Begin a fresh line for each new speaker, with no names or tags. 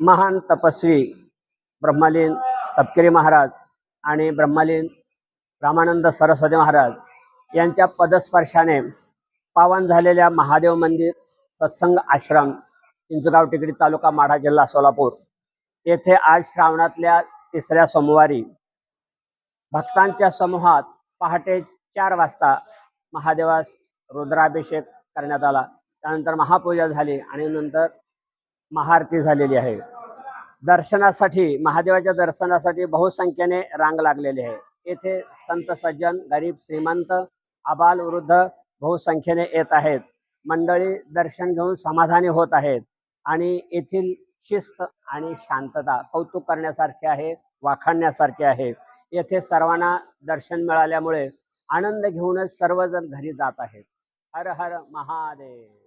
महान तपस्वी ब्रह्मालीन तपकिरी महाराज आणि ब्रह्मालीन रामानंद सरस्वती महाराज यांच्या पदस्पर्शाने पावन झालेल्या महादेव मंदिर सत्संग आश्रम चिंचगाव टिकडी तालुका माढा जिल्हा सोलापूर. येथे आज श्रावणातल्या तिसऱ्या सोमवारी भक्तांच्या समूहात पहाटे चार वाजता महादेवास रुद्राभिषेक करण्यात आला. त्यानंतर महापूजा झाली आणि नंतर महाआरती झालेली आहे. दर्शनासाठी महादेवाच्या दर्शनासाठी बहुसंख्येने रांग लागलेली आहे. येथे संत सज्जन गरीब श्रीमंत आबाल वृद्ध बहुसंख्येने येत आहेत. मंडळी दर्शन घेऊन समाधानी होत आहेत आणि येथील शिस्त आणि शांतता कौतुक करण्यासारखे आहे वाखाणण्यासारखे आहे. येथे सर्वांना दर्शन मिळाल्यामुळे आनंद घेऊनच सर्वजण घरी जात आहेत. हर हर महादेव.